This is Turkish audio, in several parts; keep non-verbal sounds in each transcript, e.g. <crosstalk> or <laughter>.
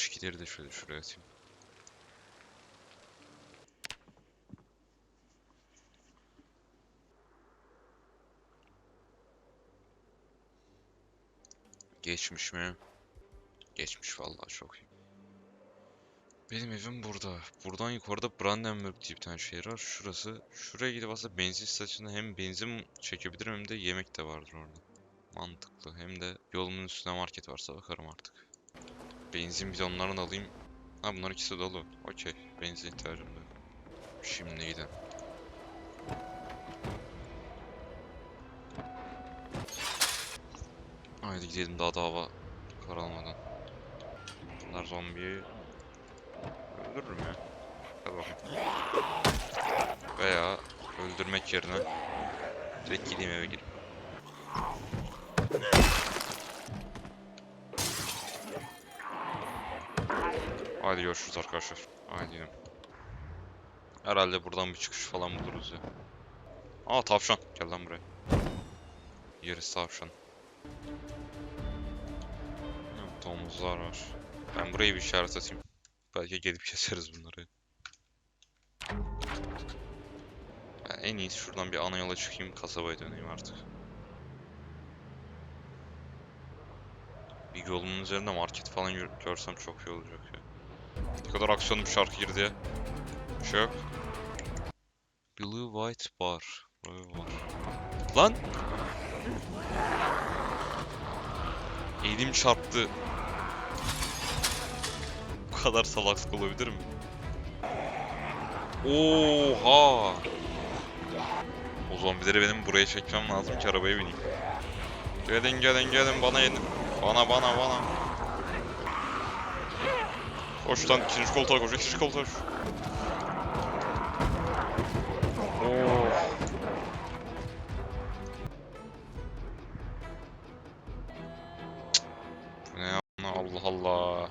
içkileri de şöyle şuraya atayım. Geçmiş mi? Geçmiş vallahi çok iyi. Benim evim burada. Buradan yukarıda Brandenburg diye bir tane şehir var. Şurası. Şuraya gidip aslında benzin istasyonuna hem benzin çekebilirim hem de yemek de vardır orada. Mantıklı. Hem de yolumun üstüne market varsa bakarım artık. Benzin bidonlarını alayım. Ha bunlar ikisi dolu. Okey. Benzin ihtiyacım da. Şimdi gidelim. Haydi gidelim daha da hava karalmadan. Bunlar zombiyi öldürürüm ya. Hadi bakayım. Veya öldürmek yerine direkt gideyim eve gireyim. Haydi görüşürüz arkadaşlar. Haydi. Herhalde buradan bir çıkış falan buluruz ya. Aa tavşan. Gel lan buraya. Yeriz tavşan. Ha, Domuzlar var. Ben burayı bir işaret atayım. Belki gelip keseriz bunları. Ben en iyisi şuradan bir ana yola çıkayım kasabaya döneyim artık. Bir yolumun üzerinde market falan gör- görsem çok iyi olacak ya. Ne kadar aksiyonlu bir şarkı girdi ya. Bir şey. Blue White Bar. Buraya var. Lan! Elim çarptı. Bu kadar salaklık olabilir mi? Oha! O zombileri benim buraya çekmem lazım ki arabaya bineyim. Gelin gelin gelin bana yenin. Bana bana bana. Koş lan ikinci koltuğa koş ikinci koltuğa koş. Oo. Bu ne ya? Allah Allah.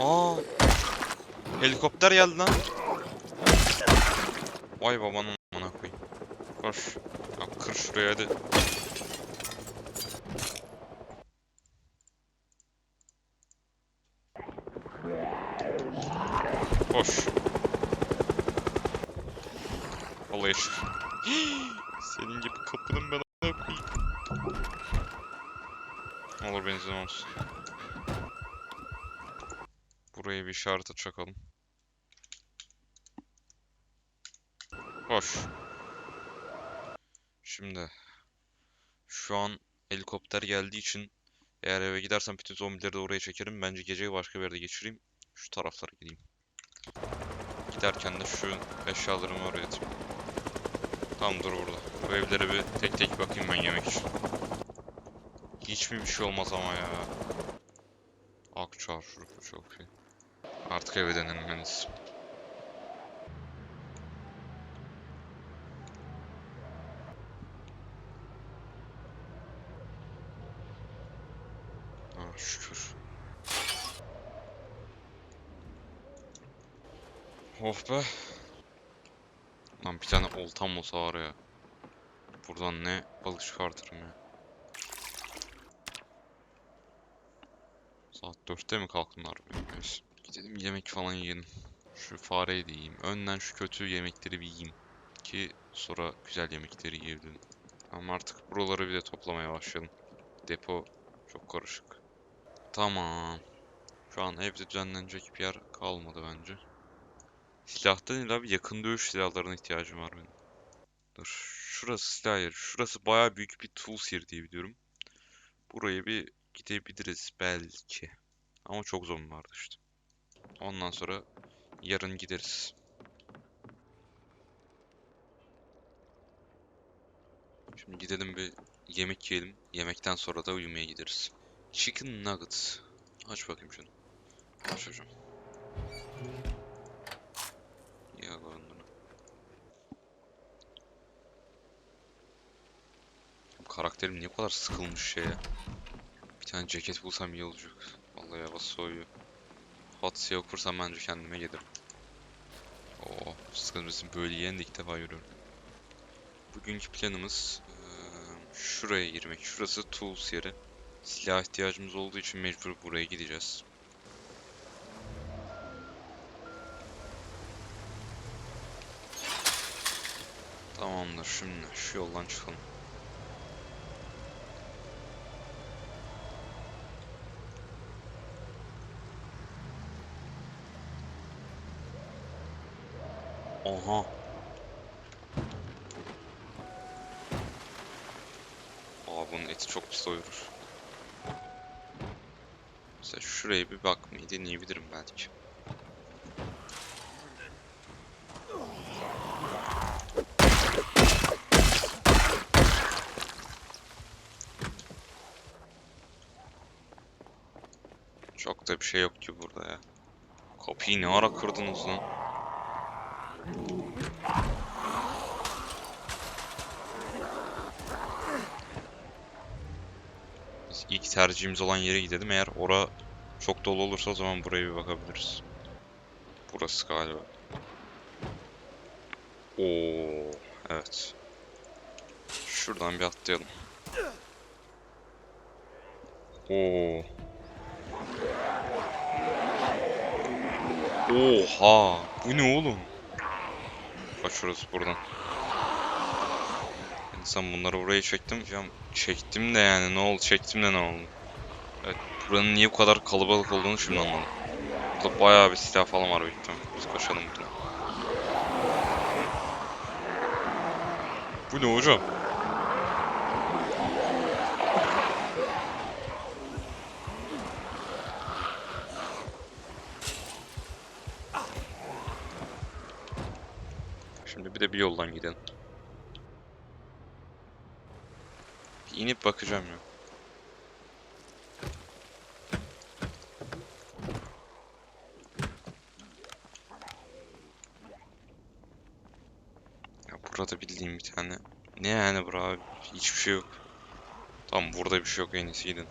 Aa! Helikopter geldi lan. Vay babanın. Koş. Ya kır şuraya hadi. Koş. Vallahi eşit. <gasps> Senin gibi kapının ben amına koyayım. Olur benzin olsun. Buraya bir işaret çakalım. Hoş. Şimdi şu an helikopter geldiği için eğer eve gidersem bütün zombileri de oraya çekerim. Bence geceyi başka bir yerde geçireyim. Şu taraflara gideyim. Giderken de şu eşyalarımı oraya atayım. Tamam dur burada. Bu evlere bir tek tek bakayım ben yemek için. Hiç mi bir şey olmaz ama ya. Akçar çok iyi. Artık eve dönelim en iyisi. Ah şükür. Of be. Lan bir tane oltam olsa var ya. Buradan ne balık çıkartırım ya. Saat 4'te mi kalktım harbi? Neyse. Gidelim yemek falan yiyelim. Şu fareyi de yiyeyim. Önden şu kötü yemekleri bir yiyeyim. Ki sonra güzel yemekleri yiyebilirim. Ama artık buraları bir de toplamaya başlayalım. Depo çok karışık. Tamam. Şu an evde düzenlenecek bir yer kalmadı bence. Silahtan illa bir yakın dövüş silahlarına ihtiyacım var benim. Dur. Şurası silah yeri. Şurası bayağı büyük bir tools yeri diye biliyorum. Buraya bir gidebiliriz belki. Ama çok zombi vardı işte. Ondan sonra yarın gideriz. Şimdi gidelim bir yemek yiyelim. Yemekten sonra da uyumaya gideriz. Chicken nuggets. Aç bakayım şunu. Aç hocam. Ya bunu. Karakterim niye kadar sıkılmış şeye? Bir tane ceket bulsam iyi olacak. Vallahi hava soğuyor. Hot Sea okursam bence kendime gelirim. Oo, Sıkıntı bizim böyle yerini de ilk defa görüyorum. Bugünkü planımız eee, şuraya girmek. Şurası tools yeri. Silah ihtiyacımız olduğu için mecbur buraya gideceğiz. Tamamdır şimdi şu yoldan çıkalım. Oha. Aa bunun eti çok pis doyurur. Mesela şuraya bir bakmayı deneyebilirim belki. Çok da bir şey yok ki burada ya. Kapıyı ne ara kırdınız lan? Biz ilk tercihimiz olan yere gidelim. Eğer ora çok dolu olursa o zaman buraya bir bakabiliriz. Burası galiba. Oo, evet. Şuradan bir atlayalım. Oo. Oha! Bu ne oğlum? Kaçıyoruz buradan. İnsan bunları buraya çektim. Ya çektim de yani ne oldu? Çektim de ne oldu? Evet, buranın niye bu kadar kalabalık olduğunu şimdi anladım. Burada bayağı bir silah falan var büyük. Biz koşalım buradan. Bu ne hocam? Şimdi bir de bir yoldan gidelim. Bir inip bakacağım ya. Ya burada bildiğim bir tane. Ne yani bura abi? Hiçbir şey yok. Tamam burada bir şey yok en iyisi gidin.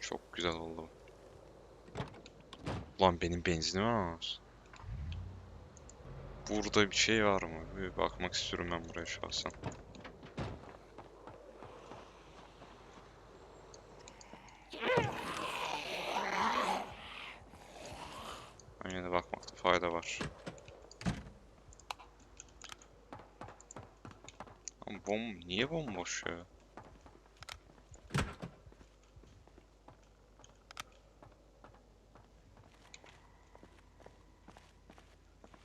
Çok güzel oldu. Ulan benim benzinim var. Burada bir şey var mı? Bir bakmak istiyorum ben buraya şahsen. Yine de bakmakta fayda var. Ama bom niye bomboş ya?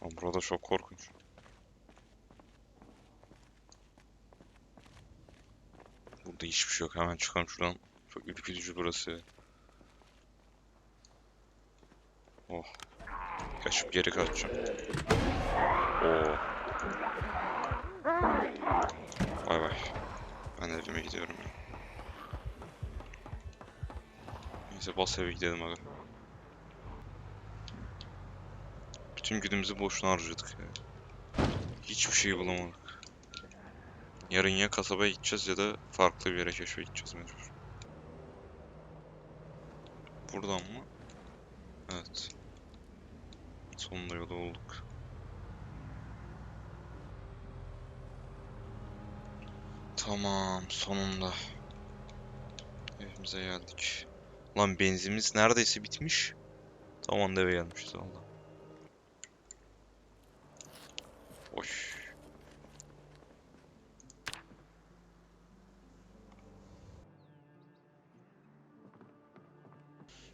Ama burada çok korkunç. Burada hiçbir şey yok. Hemen çıkalım şuradan. Çok ürkütücü burası. Oh. Kaçıp geri kaçacağım. Oo. Bay bay. Ben evime gidiyorum ya. Neyse bas eve gidelim abi. Bütün günümüzü boşuna harcadık ya. Hiçbir şey bulamadık. Yarın ya kasabaya gideceğiz ya da farklı bir yere keşfe gideceğiz mecbur. Buradan mı? Evet. Sonunda yola olduk. Tamam, sonunda. Evimize geldik. Lan benzinimiz neredeyse bitmiş. Tam anda eve gelmişiz valla. Hoş.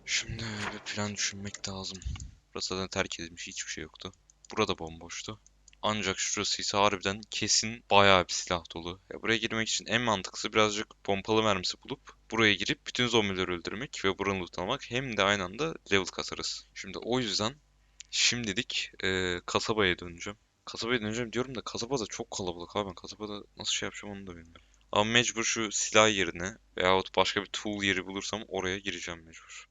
Şimdi bir plan düşünmek lazım. Burası zaten terk edilmiş, hiçbir şey yoktu. Burada bomboştu. Ancak şurası ise harbiden kesin bayağı bir silah dolu. Ya buraya girmek için en mantıklısı birazcık pompalı mermisi bulup buraya girip bütün zombileri öldürmek ve buranı lootlamak hem de aynı anda level kasarız. Şimdi o yüzden şimdilik eee, kasabaya döneceğim. Kasabaya döneceğim diyorum da kasabada çok kalabalık abi ben kasabada nasıl şey yapacağım onu da bilmiyorum. Ama mecbur şu silah yerine veyahut başka bir tool yeri bulursam oraya gireceğim mecbur.